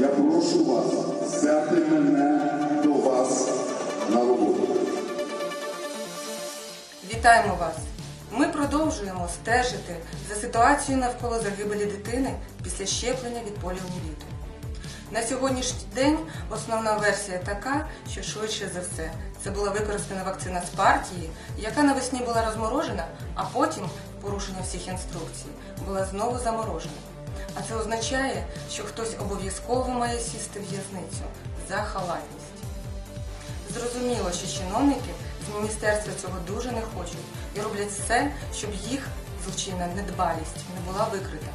я прошу вас взяти мене до вас на роботу. Вітаємо вас! Ми продовжуємо стежити за ситуацією навколо загибелі дитини після щеплення від поліоміеліту. На сьогоднішній день основна версія така, що швидше за все це була використана вакцина з партії, яка навесні була розморожена, а потім, порушення всіх інструкцій, була знову заморожена. А це означає, що хтось обов'язково має сісти в в'язницю за халатність. Зрозуміло, що чиновники з міністерства цього дуже не хочуть і роблять все, щоб їх злочинна недбалість не була викрита.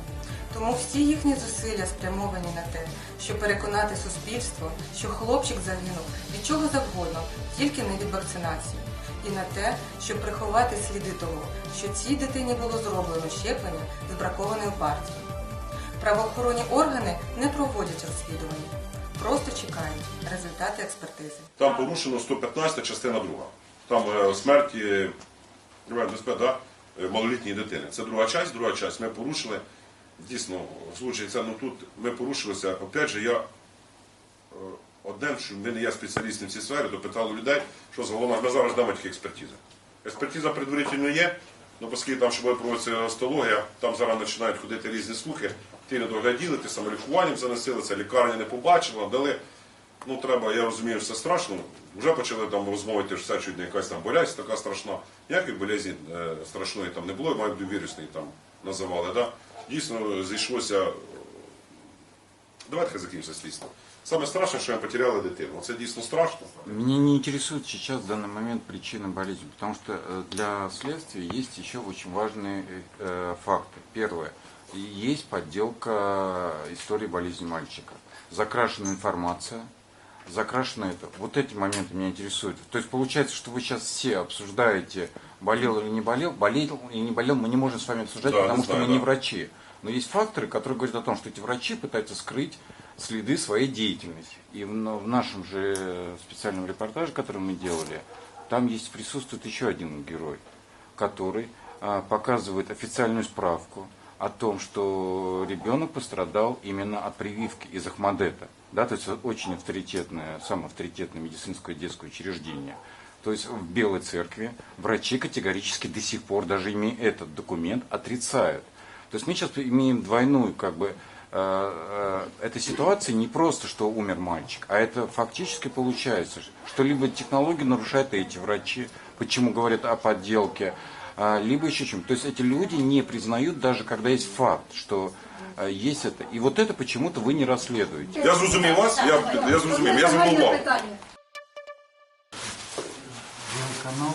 Тому всі їхні зусилля спрямовані на те, щоб переконати суспільство, що хлопчик загинув від чого завгодно, тільки не від вакцинації, і на те, щоб приховати сліди того, що цій дитині було зроблено щеплення з бракованою партією. Правоохоронні органи не проводять розслідування, просто чекають результати експертизи. Там порушено 115 частина друга. Там е, смерті да, е, малолітньої дитини. Це друга часть, друга часть. Ми порушили. Дійсно, це ну тут ми порушилися. Опять же, я е, одне, що ми не є спеціалістом в цій сфері, допитали людей, що загалом ми зараз дамо тільки експертизи. Експертиза предварительно є, ну оскільки там ще буде проводитися стологія, там зараз починають ходити різні слухи. Ті не догляділи, ти самолікуванням заносили, це лікарня не побачила, дали. Ну, треба, я розумію, все страшно. Вже почали там розмовити, що це чуть не якась там болезнь така страшна. Ніякої болезні е, страшної там не було, мабуть, вірусний там називали. Да? Дійсно, зійшлося. Давайте хай закінчиться слідство. Саме страшне, що ми потеряли дитину. Це дійсно страшно. Меня не интересует сейчас в данный момент причина болезни, потому что э, для следствия есть еще очень важные э, факты. Первое. Есть подделка истории болезни мальчика. Закрашена информация, закрашено это. Вот эти моменты меня интересуют. То есть получается, что вы сейчас все обсуждаете, болел или не болел. Болел или не болел, мы не можем с вами обсуждать, Да, потому не что знаю, мы не да. врачи. Но есть факторы, которые говорят о том, что эти врачи пытаются скрыть следы своей деятельности. И в, в нашем же специальном репортаже, который мы делали, там есть присутствует еще один герой, который а, показывает официальную справку о том, что ребенок пострадал именно от прививки из Ахмадета. Да, то есть очень авторитетное, самое авторитетное медицинское детское учреждение. То есть в Белой Церкви врачи категорически до сих пор, даже имея этот документ, отрицают. То есть мы сейчас имеем двойную, как бы, э, э, эта ситуация не просто, что умер мальчик, а это фактически получается, что либо технологии нарушают эти врачи, почему говорят о подделке, либо еще чем. То есть эти люди не признают даже, когда есть факт, что э, есть это. И вот это почему-то вы не расследуете. Я зрозумів вас, я, я зрозумів, я звернув увагу. Канал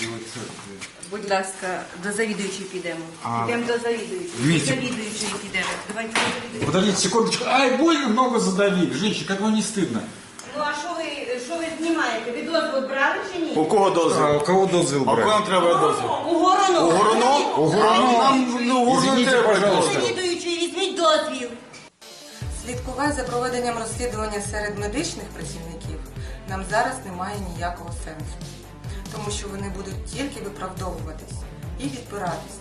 Белой Церкви. Будь ласка, до завідуючої підемо. А, Підемо до завідуючої. дивіться. До завідуючої підемо. Давайте до завідуючої. Подождите секундочку. Ай, больно ногу задавили. Женщина, как вам не стыдно? Ну а що ви, що ви знімаєте? Ви дозвіл брали чи ні? У кого дозвіл? А, у кого дозвіл А брать? кому треба дозвіл? У горону. У Гороно? У Гороно. Нам ну, у Гороно Извините, треба пожалуйста. дозвіл. Завідуючий, візьміть дозвіл. Слідкувати за проведенням розслідування серед медичних працівників нам зараз немає ніякого сенсу, тому що вони будуть тільки виправдовуватись і відпиратись.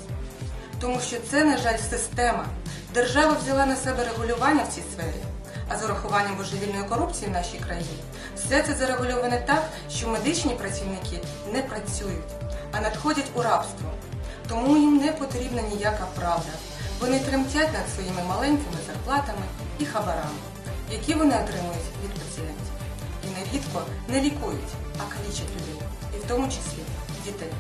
Тому що це, на жаль, система. Держава взяла на себе регулювання в цій сфері, а з урахуванням божевільної корупції в нашій країні все це зарегульоване так, що медичні працівники не працюють, а надходять у рабство. Тому їм не потрібна ніяка правда. Вони тремтять над своїми маленькими зарплатами і хабарами, які вони отримують від пацієнтів. І нерідко не лікують, а калічать людей, і в тому числі дітей.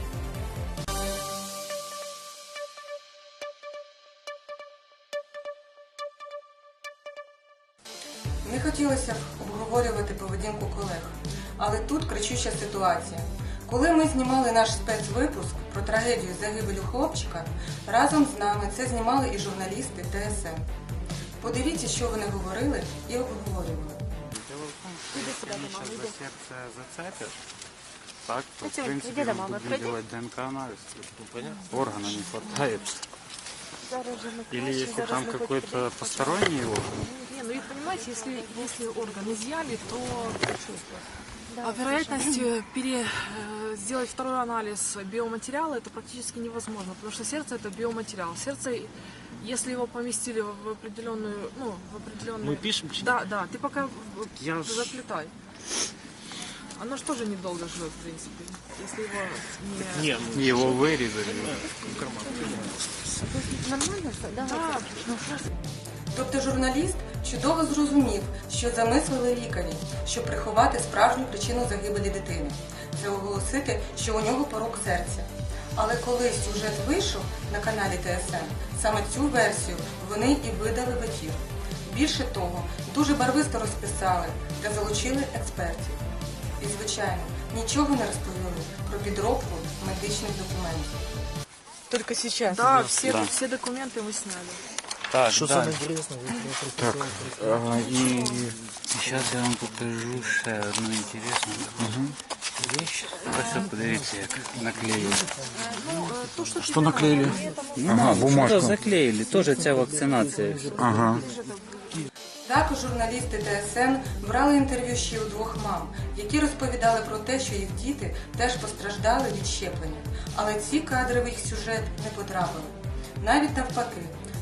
Не хотілося б обговорювати поведінку колег, але тут кричуща ситуація. Коли ми знімали наш спецвипуск про трагедію загибелю хлопчика, разом з нами це знімали і журналісти ТСН. Подивіться, що вони говорили і обговорювали. Дело в том, что если они сейчас за сердце зацепят, так, то, в принципе, иди пройди. делать ДНК-анализ. Органа не хватает. Или если там какой-то посторонний орган, Не, ну и понимаете, если, если орган изъяли, то а вероятность э, пере, э, сделать второй анализ биоматериала это практически невозможно, потому что сердце это биоматериал. Сердце если его поместили в определенную, ну, в определенную... Мы пишем? Да, да, ты пока Я заплетай. Оно же тоже недолго живет, в принципе, если его не... Не, ну, Его вырезали. Нормально все? Да. Тобто журналіст чудово зрозумів, що замислили лікарі, щоб приховати справжню причину загибелі дитини. Це оголосити, що у нього порок серця. Але коли сюжет вийшов на каналі ТСН, саме цю версію вони і видали в ефір. Більше того, дуже барвисто розписали та залучили експертів. І, звичайно, нічого не розповіли про підробку медичних документів. Только сейчас. Да, все, Да. все документы мы сняли. Так, Что да. самое интересное? Так, А, и сейчас я вам покажу ще одну интересную вещь. Просто подивіться, як наклеїли. Ну, что, наклеили? Ага, Что бумажку. заклеїли, теж ця вакцинація. Ага. Також журналісти ТСН брали інтерв'ю ще у двох мам, які розповідали про те, що їх діти теж постраждали від щеплення. Але ці кадри в їх сюжет не потрапили. Навіть навпаки,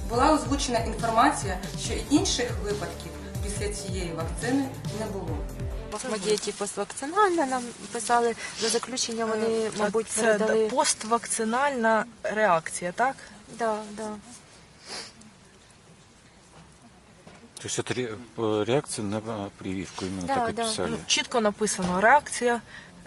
була озвучена інформація, що і інших випадків після цієї вакцини не було. Ми діти поствакцинальна нам писали за заключення. Вони, мабуть, Це передали. поствакцинальна реакція, так? Да, да. То есть это ре- э, реакция на э, прививку, именно Да, так и да. писали. Ну, чітко написано реакція.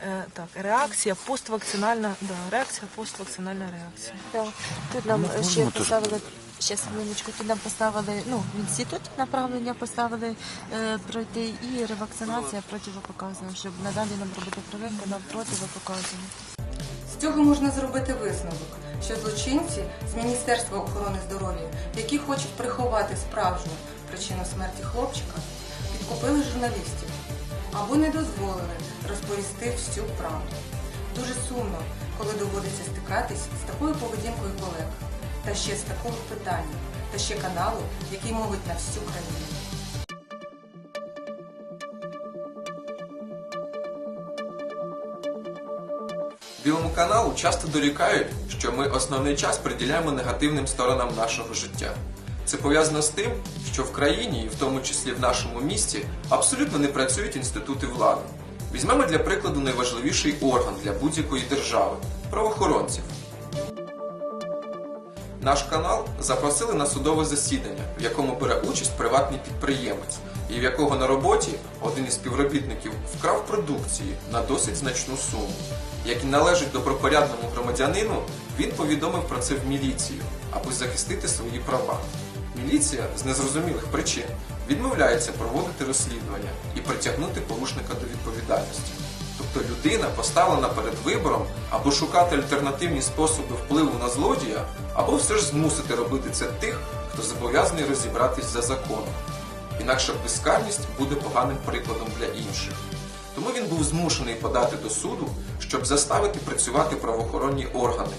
е, Так, реакція, поствакцинальна, да, реакція, поствакцинальна реакція. Да. Тут нам Ну, ще ми теж поставили. Ще хвилиночку, тут нам поставили, ну, в інститут направлення поставили е, пройти і ревакцинація противопоказана, щоб надалі нам робити прививку на противопоказану. З цього можна зробити висновок, що злочинці з Міністерства охорони здоров'я, які хочуть приховати справжню причину смерті хлопчика, підкупили журналістів або не дозволили розповісти всю правду. Дуже сумно, коли доводиться стикатись з такою поведінкою колег, та ще з такого питання, та ще каналу, який мовить на всю країну. Білому каналу часто дорікають, що ми основний час приділяємо негативним сторонам нашого життя. Це пов'язано з тим, що в країні, і в тому числі в нашому місті, абсолютно не працюють інститути влади. Візьмемо для прикладу найважливіший орган для будь-якої держави правоохоронців. Наш канал запросили на судове засідання, в якому бере участь приватний підприємець, і в якого на роботі один із співробітників вкрав продукції на досить значну суму. Як і належить добропорядному громадянину, він повідомив про це в міліцію, аби захистити свої права. Міліція з незрозумілих причин відмовляється проводити розслідування і притягнути порушника до відповідальності. Тобто людина поставлена перед вибором або шукати альтернативні способи впливу на злодія, або все ж змусити робити це тих, хто зобов'язаний розібратись за законом. Інакше безкарність буде поганим прикладом для інших. Тому він був змушений подати до суду, щоб заставити працювати правоохоронні органи.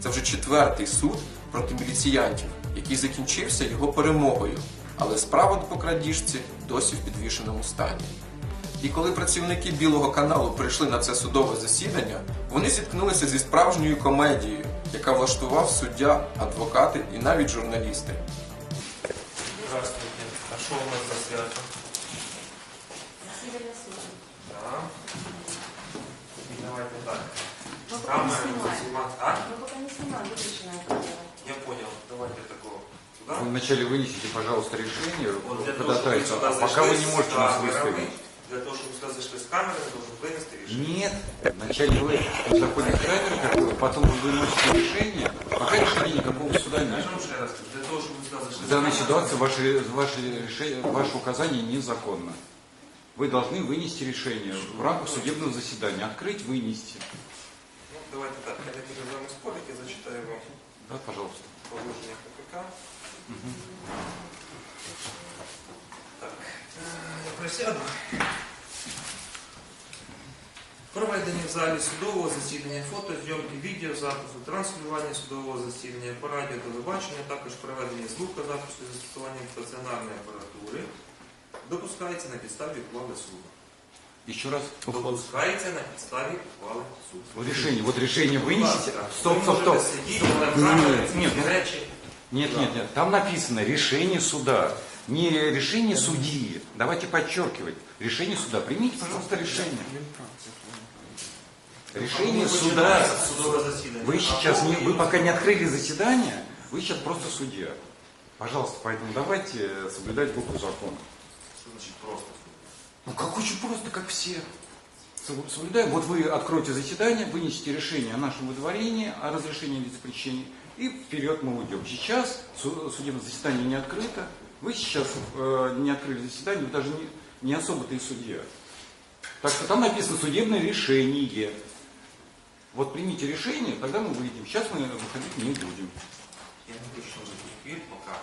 Це вже четвертий суд проти міліціянтів, який закінчився його перемогою, але справа по крадіжці досі в підвішеному стані. І коли працівники Білого каналу прийшли на це судове засідання, вони зіткнулися зі справжньою комедією, яка влаштував суддя, адвокати і навіть журналісти. Здравствуйте. А что у нас за свято? Да. Давайте так. Камера снимать. А? Я понял. Давайте такого. Сюда? Вы вначале вынесите, пожалуйста, решение, Вот для того, чтобы вы ходатайство, сюда а пока вы зашли не с можете нас камерами, выставить. Для того, чтобы вы сюда зашли с камерой, вы должны вынести решение. Нет, вначале вы заходите в камеру, потом вы выносите решение, пока решения никакого суда нет. для того, чтобы сюда зашли В данной ситуации ваше, ваше, решение, ваше указание незаконно. Вы должны вынести решение в рамках судебного заседания. Открыть, вынести. Ну, давайте так. Я не буду с вами спорить, я зачитаю вам Да, пожалуйста. положення КПК. Так, е, я присяду. Проведення в залі судового засідання, фото, зйомки, відео, запису, транслювання судового засідання по радіо, телебачення, також проведення звукозапису з застосуванням стаціонарної апаратури допускається на підставі ухвали суду. Еще раз. Допускається на підставі ухвали суду. Вот решение, вот решение Будь вынесите. ласка, Стоп, ви стоп, стоп. можете сидіти на камері, Нет, нет, ці речі. Нет, нет, нет. Там написано решение суда. Не решение судьи. Давайте подчеркивать. Решение суда. Примите, пожалуйста, решение. Решение суда. Вы сейчас не, вы пока не открыли заседание, вы сейчас просто судья. Пожалуйста, поэтому давайте соблюдать букву закона. Що значить просто? Ну как очень просто, как все. Соб- Соблюдаем. Вот вы откроете заседание, вынесете решение о нашем выдворении, о разрешении лиц запрещений, и вперед мы уйдем. Сейчас су- судебное заседание не открыто. Вы сейчас э, не открыли заседание, вы даже не, не особо-то и судья. Так что там написано судебное решение. Вот примите решение, тогда мы выйдем. Сейчас мы выходить не будем. Я не хочу, щоб ефір, поки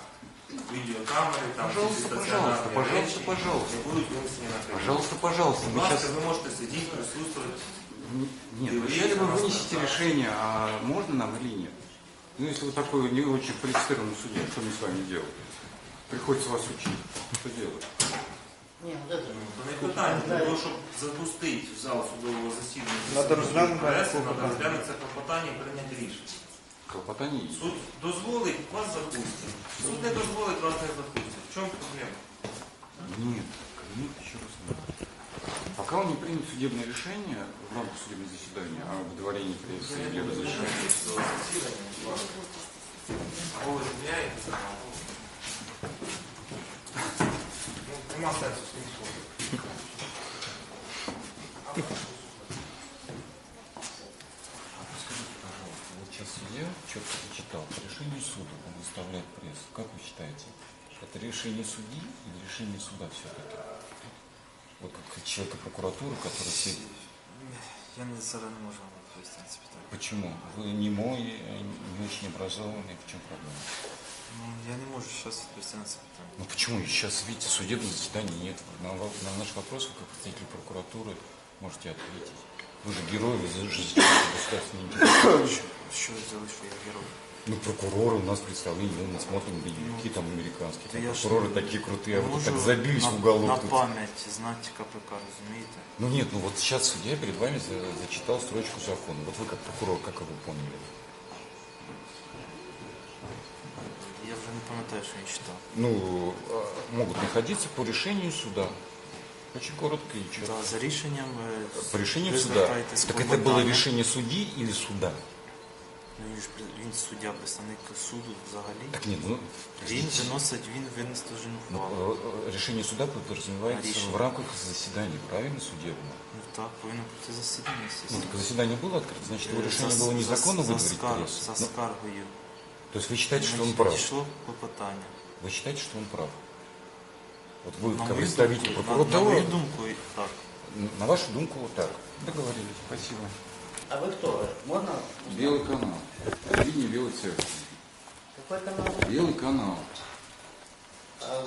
відеокамери, там Пожалуйста, всі пожалуйста, стаціонарні пожалуйста, речі пожалуйста. не будуть винесені на кабінет. Пожалуйста, пожалуйста. Будь Мы ласка, сейчас... ви можете сидіти, присутствувати. Нет, Ты вначале выйдешь вы на вынесете нас, решение, а можно нам или нет. Ну, если вы такой не очень квалифицированный судья, что мне с вами делать? Приходится вас учить. Что делать? То не питання, для того, щоб запустити в зал судового засідання Надо розглянути преси, клопотання. треба розглянути це клопотання і прийняти рішення. Клопотание есть. Суд дозволить, вас запустить. Суд не дозволить, вас не запустить. В чому проблема? Нет, нет, еще раз нет. Пока он не примет судебное решение в рамках судебного заседания о выдворении прессы или разрешении. Судового засідання, будь ласка. Або ви відміняєтеся, або... Ну, Нема сенсу з ним спорити. Сейчас судья четко решению суда, он выставляет прессу. Как вы считаете, это решение судьи или решение суда все-таки? Вот как человека прокуратуры, который все... Я не зараз не відповісти на це питання. Почему? Вы не мой, не очень образованный, в чем проблема? Ну, я не можу зараз відповісти на це питання. Ну почему? Сейчас, видите, судебного заседания нет. На, во- на наш вопрос, вы как представитель прокуратуры, можете ответить. Вы же герой, вы же защищаете государственный интерес. Що зробити, що я герой? Ну, прокуроры у нас представление, мы смотрим боевики там американские. Та Там я ж прокуроры не- такие крутые, а не вы тут можу так забились на, в уголок. На тут. пам'ять знати КПК, розумієте? Ну нет, ну вот сейчас судья перед вами за- зачитал строчку закона. Вот вы как прокурор, как его поняли? пам'ятаю, що я читав. Ну, а, могут находиться по решению суда. Очень коротко и четко. Да, за рішенням е, По решению ви суда. звертаєтесь Так по это было клопотанню. решение судьи или суда? Ну, Він ж при- він суддя, представник суду взагалі. Так нет, ну, Він подождите. виносить, він винес должен Ну, ухвалу. э, э, решение суда подразумевается Решение. в рамках заседания, правильно, судебного? Ну так, повинно бути засідання, Ну, естественно. так заседание было открыто, значит, его Е, решение за- было за- незаконно за выдворить скар- прессу. За Ну, скаргою. то есть вы считаете, что он прав? Клопотання. Вы считаете, что он прав? Вот вы, На как представитель думку- прокуратуры, На, на мою думку, так. на вашу думку, вот так. Договорились, спасибо. А вы кто? Можно? Белый канал. Линия Белой Церкви. Какой канал? Белый канал. А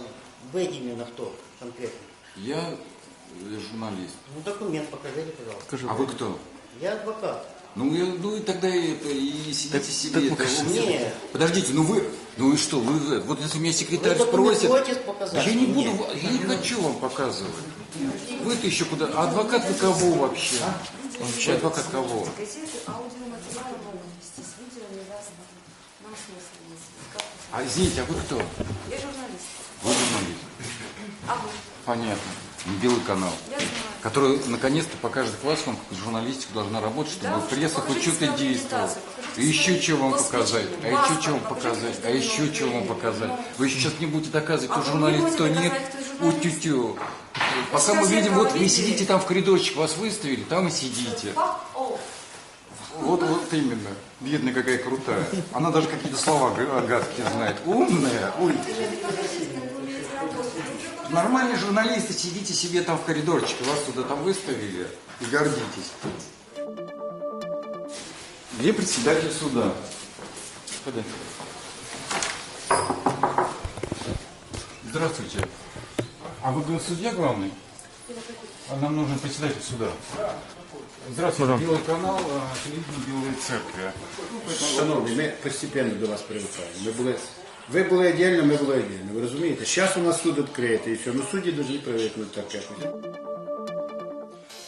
вы именно кто конкретно? Я э, журналист. Ну, документ покажите, пожалуйста. А вы кто? Я адвокат. Ну, я- ну и тогда это, и сидите себе. так это, у покажите. меня- Нет. Подождите, ну вы, ну и что, вы, вот если меня секретарь Вы спросит, показать? я не буду, Нет. я не хочу вам показывать. Вы-то еще куда? А адвокат вы кого вообще? Вообще адвокат кого? А извините, а вы кто? Я журналист. Вы журналист. А вы? Понятно. Белый канал. Который наконец-то покажет класс, вам как журналистика должна работать, чтобы Да, пресса хоть что-то действовала. И еще что вам посвящения, показать, а еще что вам показать, а еще что вам показать. Вы сейчас не будете доказывать, А кто не журналист, кто нет. журналист? У-тю-тю. Пока мы видим, вот вы сидите там в коридорчик, вас выставили, там и сидите. Вот, вот именно. Бедная какая крутая. Она даже какие-то слова га- гадкие знает. Умная. Ой. Нормальные журналисты, сидите себе там в коридорчике, вас туда там выставили и гордитесь. Где председатель суда? Ходи. Здравствуйте. А вы говорит, судья главный? А нам нужен председатель суда. Здравствуйте, Белый канал, а, телевидение Белой Церкви. Шановні, ми постепенно до вас привикаємо. Ми були, ви були віддільно, ми були віддільно. Ви розумієте? Зараз у нас суд відкритий і все. Ну судді повинні привикнути так якось.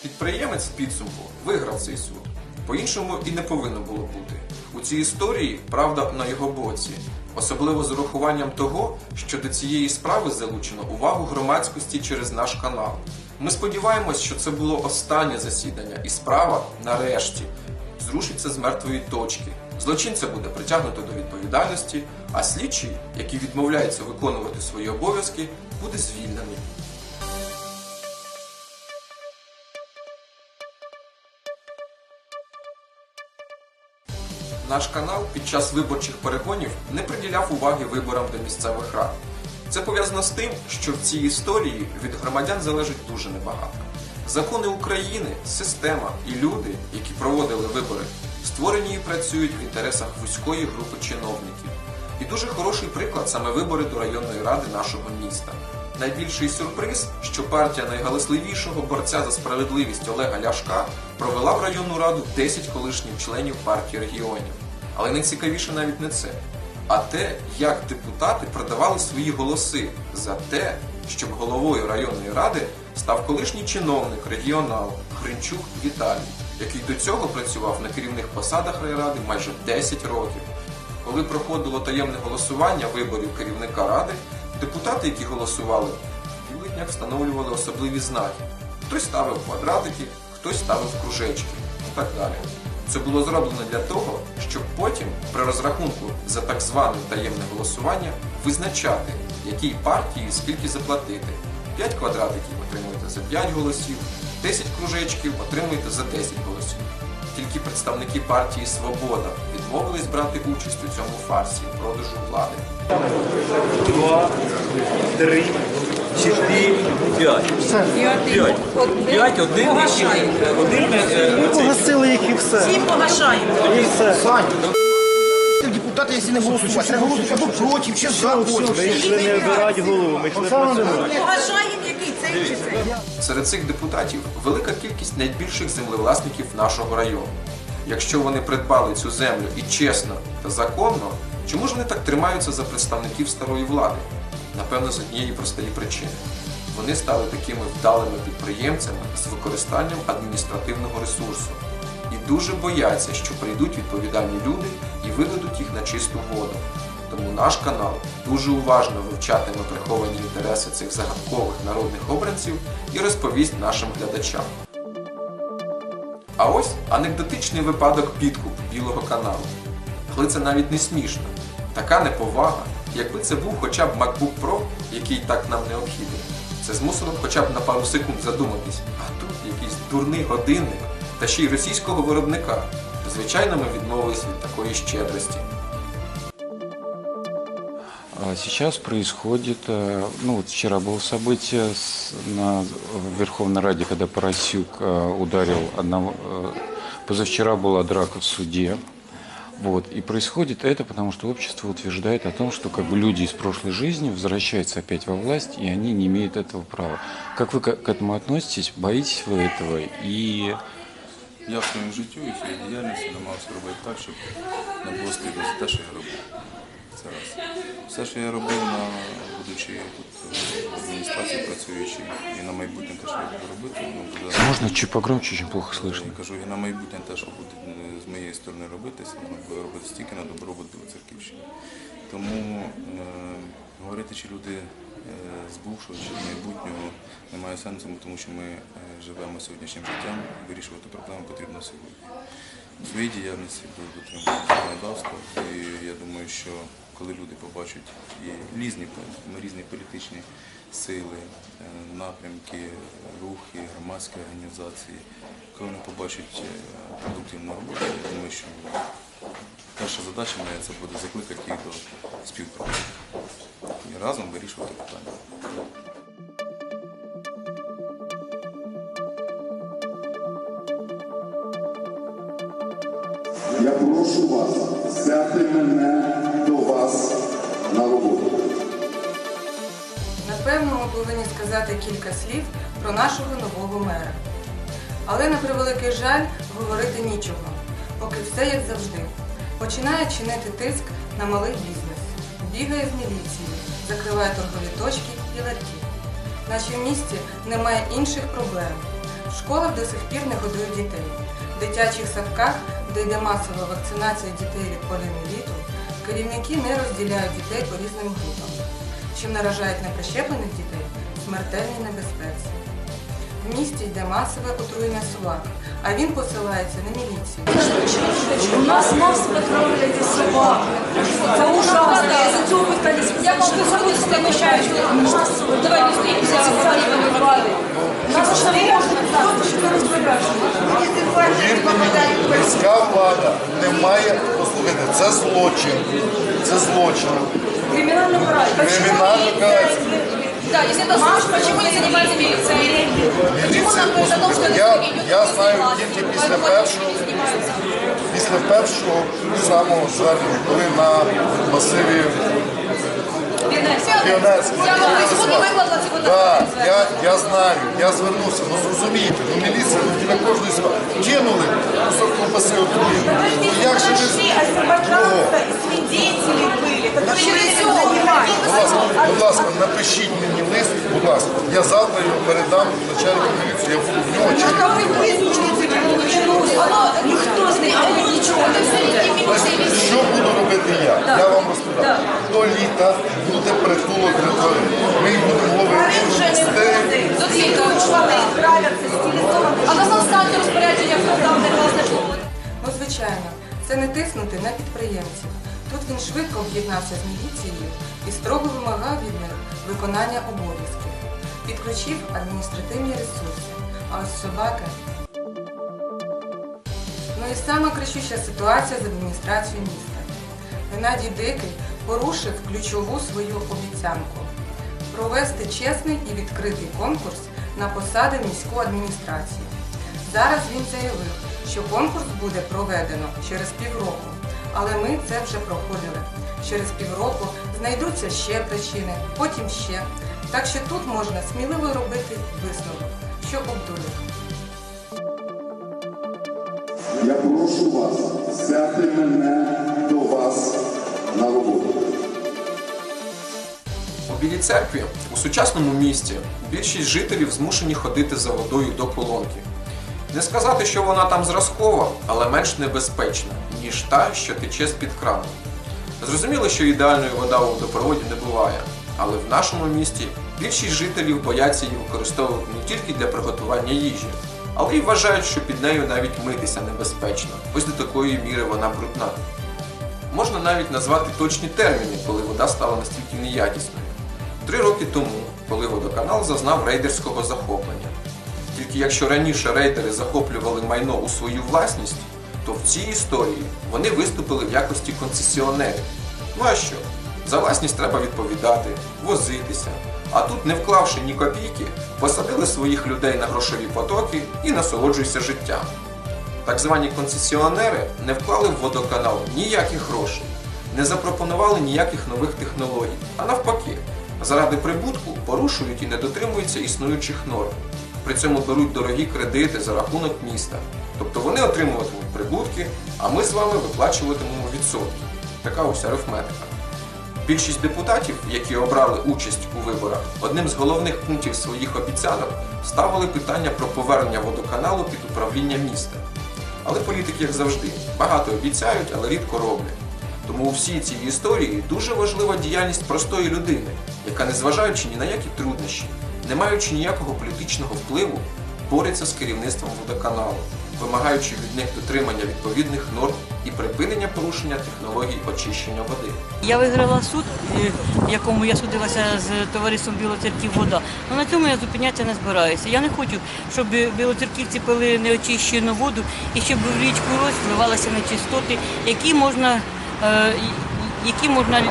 Підприємець підсумку виграв цей суд. По-іншому і не повинно було бути. У цій історії правда на його боці. Особливо з урахуванням того, що до цієї справи залучено увагу громадськості через наш канал. Ми сподіваємось, що це було останнє засідання, і справа, нарешті, зрушиться з мертвої точки. Злочинця буде притягнуто до відповідальності, а слідчий, який відмовляється виконувати свої обов'язки, буде звільнений. Наш канал під час виборчих перегонів не приділяв уваги виборам до місцевих рад. Це пов'язано з тим, що в цій історії від громадян залежить дуже небагато. Закони України, система і люди, які проводили вибори, створені і працюють в інтересах вузької групи чиновників. Дуже хороший приклад саме вибори до районної ради нашого міста. Найбільший сюрприз, що партія найгаласливішого борця за справедливість Олега Ляшка провела в районну раду 10 колишніх членів партії регіонів. Але найцікавіше навіть не це, а те, як депутати продавали свої голоси за те, щоб головою районної ради став колишній чиновник регіонал Гринчук Віталій, який до цього працював на керівних посадах райради майже 10 років. Коли проходило таємне голосування виборів керівника ради, депутати, які голосували, в бюлетнях встановлювали особливі знаки. Хтось ставив квадратики, хтось ставив кружечки і так далі. Це було зроблено для того, щоб потім при розрахунку за так зване таємне голосування визначати, якій партії скільки заплатити. 5 квадратиків отримуєте за 5 голосів, 10 кружечків отримуєте за 10 голосів. Тільки представники партії Свобода відмовились брати участь у цьому фарсі продажу влади. Два, три, чотири, п'ять. П'ять. П'ять, один, один, погасили їх і все. Всі погашаємо. І все. Депутати, якщо не голосують, треба голосувати або проти, чи за. не обирати голову, ми йшли Погашаємо який цей чи цей. Серед цих депутатів велика кількість найбільших землевласників нашого району. Якщо вони придбали цю землю і чесно та законно, чому ж вони так тримаються за представників старої влади? Напевно, з однієї простої причини. Вони стали такими вдалими підприємцями з використанням адміністративного ресурсу і дуже бояться, що прийдуть відповідальні люди і виведуть їх на чисту воду. Тому наш канал дуже уважно вивчатиме приховані інтереси цих загадкових народних обранців і розповість нашим глядачам. А ось анекдотичний випадок підкупу білого каналу. Але це навіть не смішно. Така неповага, якби це був хоча б MacBook Pro, який так нам необхідний, це змусило б хоча б на пару секунд задуматись, а тут якийсь дурний годинник та ще й російського виробника. Звичайно, ми відмовились від такої щедрості. А Сейчас происходит, э, ну вот вчера было событие с- на в Верховной Раде, когда Поросюк э, ударил одного, э, позавчера была драка в суде. Вот. И происходит это, потому что общество утверждает о том, что как бы люди из прошлой жизни возвращаются опять во власть, и они не имеют этого права. Как вы к к этому относитесь? Боитесь вы этого? И Я в своєму життю і в своїй діяльності намагався робити так, щоб не було стидно за те, що я робив. Це раз. Все, що я робив, на, будучи тут е, в адміністрації працюючи, і на майбутнє те, що я буду робити, воно буде. можно чуть погромче, очень плохо слышно. Я кажу, і на майбутнє те, що буде е, з моєї сторони робитися, воно буде робити стільки на добробут Білоцерківщини. Тому е, говорити, чи люди е, з бувшого чи з майбутнього немає сенсу, тому що ми е, живемо сьогоднішнім життям, вирішувати проблеми потрібно сьогодні. У своїй діяльності буду дотримувати законодавства, і я думаю, що коли люди побачать різні, різні політичні сили, е, напрямки, рухи, громадські організації, коли вони побачать е, продуктивну роботу, я думаю, що перша задача моя це буде закликати їх до співпраці і разом вирішувати питання. Я прошу вас взяти мене Напевно, ми повинні сказати кілька слів про нашого нового мера. Але на превеликий жаль говорити нічого, поки все як завжди. Починає чинити тиск на малий бізнес, бігає з міліцією, закриває торгові точки і ларьки. В нашій місті немає інших проблем. В школах до сих пір не годують дітей. В дитячих садках, де йде масова вакцинація дітей від поліоміеліту, Керівники не розділяють дітей по різним групам, чим наражають неприщеплених дітей смертельній небезпеці. В місті йде масове отруєння собак, а він посилається на міліцію. У нас массово травля собак. Это ужасно. Из-за этого пытались... Я вам говорю, что обещаю, что массово. Давай не встретимся, поговорим. Нас что можно так, что Повірте мені, міська влада не має, послухайте, це злочин. Це злочин. Криминально карать. Кримінально карать. Да, если это злочин, почему не занимается милиция? Почему нам говорят о том, что Я, это идет я знаю тільки після першого, після першого самого звернення, коли на масиві Піонерський. Я, я знаю, я звернувся, ну зрозумійте, ну міліція ну, для кожної справи. Кинули кусок ковбаси отруєння. Ну як же ви... Кого? Свидетели были, Будь ласка, будь ласка, напишіть мені лист, будь ласка. Я завтра його передам начальнику міліції, я буду в нього чекати. Ніхто з них не нічого. Рідні міліції. Що буду робити я? Я вам розповідаю. До літа буде притулок для тварин. Ми їх будемо ловити. стерегти. До літа вони травляться, стилізовані. А на санстанцію розпорядження хто дав, де власне? Ну, звичайно, це не тиснути на підприємців. Тут він швидко об'єднався з міліцією і строго вимагав від них виконання обов'язків. Підключив адміністративні ресурси. А ось собаки. Ну і сама кричуща ситуація з адміністрацією міста. Геннадій Дикий порушив ключову свою обіцянку провести чесний і відкритий конкурс на посади в міську адміністрацію. Зараз він заявив, що конкурс буде проведено через півроку, але ми це вже проходили. Через півроку знайдуться ще причини, потім ще. Так що тут можна сміливо робити висновок, що обдурив. Я прошу вас взяти мене до вас на роботу. У Білій церкві у сучасному місті більшість жителів змушені ходити за водою до колонки. Не сказати, що вона там зразкова, але менш небезпечна, ніж та, що тече з-під крану. Зрозуміло, що ідеальної вода у водопроводі не буває, але в нашому місті більшість жителів бояться її використовувати не тільки для приготування їжі, але й вважають, що під нею навіть митися небезпечно. Ось до такої міри вона брудна. Можна навіть назвати точні терміни, коли вода стала настільки неякісною. Три роки тому, коли водоканал зазнав рейдерського захоплення. Тільки якщо раніше рейдери захоплювали майно у свою власність, то в цій історії вони виступили в якості концесіонерів. Ну а що? За власність треба відповідати, возитися. А тут, не вклавши ні копійки, посадили своїх людей на грошові потоки і насолоджуйся життям. Так звані концесіонери не вклали в водоканал ніяких грошей, не запропонували ніяких нових технологій, а навпаки, заради прибутку порушують і не дотримуються існуючих норм. При цьому беруть дорогі кредити за рахунок міста. Тобто вони отримуватимуть прибутки, а ми з вами виплачуватимемо відсотки. Така ось арифметика. Більшість депутатів, які обрали участь у виборах, одним з головних пунктів своїх обіцянок ставили питання про повернення водоканалу під управління міста. Але політики, як завжди, багато обіцяють, але рідко роблять. Тому у всій цій історії дуже важлива діяльність простої людини, яка, незважаючи ні на які труднощі, не маючи ніякого політичного впливу, бореться з керівництвом водоканалу, вимагаючи від них дотримання відповідних норм і припинення порушення технологій очищення води. Я виграла суд, в якому я судилася з товариством Білоцерків вода. Ну на цьому я зупинятися не збираюся. Я не хочу, щоб білоцерківці пили неочищену воду і щоб в річку Рось вливалися нечистоти, які можна, е, які можна е,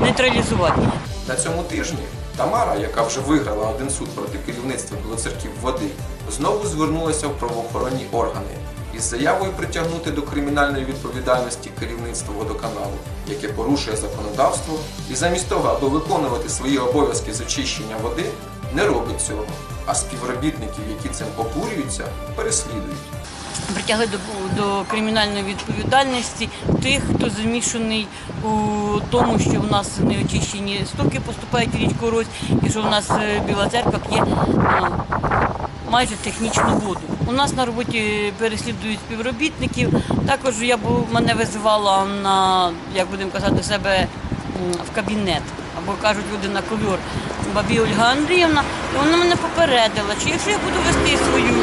нейтралізувати. На цьому тижні Тамара, яка вже виграла один суд проти керівництва Білоцерків води, знову звернулася в правоохоронні органи із заявою притягнути до кримінальної відповідальності керівництво водоканалу, яке порушує законодавство, і замість того, аби виконувати свої обов'язки з очищення води, не робить цього, а співробітників, які цим обурюються, переслідують. Притягли до, до кримінальної відповідальності тих, хто замішаний у тому, що в нас неочищені стоки поступають в річку Рось, і що в нас е, Біла церква є ну, майже технічну воду. У нас на роботі переслідують співробітників. Також я був мене визивала на як будемо казати себе в кабінет. Або кажуть люди на ковер бабі Ольга Андріївна, і вона мене попередила, що якщо я буду вести свою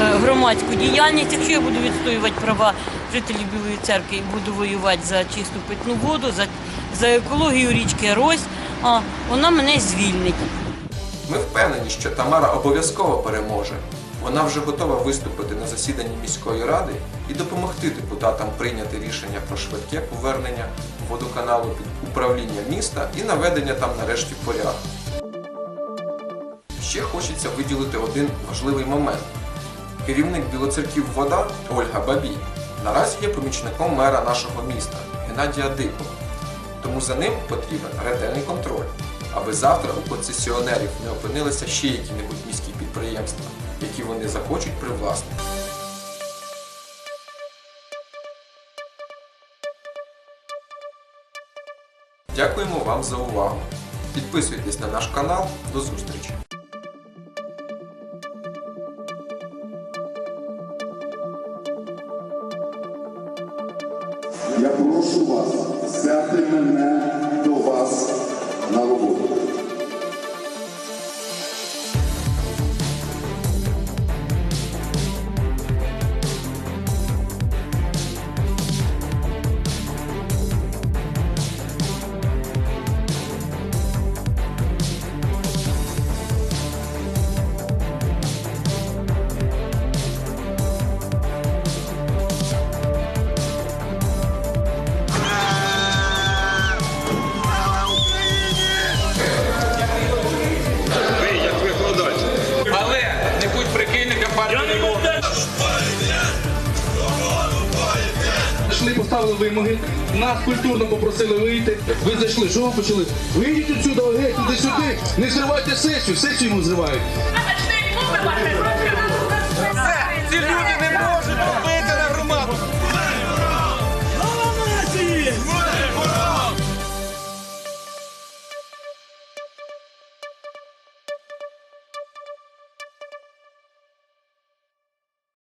е, громадську діяльність, якщо я буду відстоювати права жителів Білої церкви і буду воювати за чисту питну воду, за, за екологію річки Рось, а, вона мене звільнить. Ми впевнені, що Тамара обов'язково переможе. Вона вже готова виступити на засіданні міської ради і допомогти депутатам прийняти рішення про швидке повернення водоканалу під управління міста і наведення там нарешті порядку. Ще хочеться виділити один важливий момент. Керівник Білоцерків Вода Ольга Бабій наразі є помічником мера нашого міста Геннадія Дикова. Тому за ним потрібен ретельний контроль, аби завтра у концесіонерів не опинилися ще які-небудь міські підприємства, які вони захочуть привласнити. Дякуємо вам за увагу. Підписуйтесь на наш канал. До зустрічі! Я прошу вас взяти мене до вас нас культурно попросили вийти. Ви зайшли, що ви почали? Вийдіть отсюди, геть, туди сюди, не зривайте сесію, сесію йому зривають.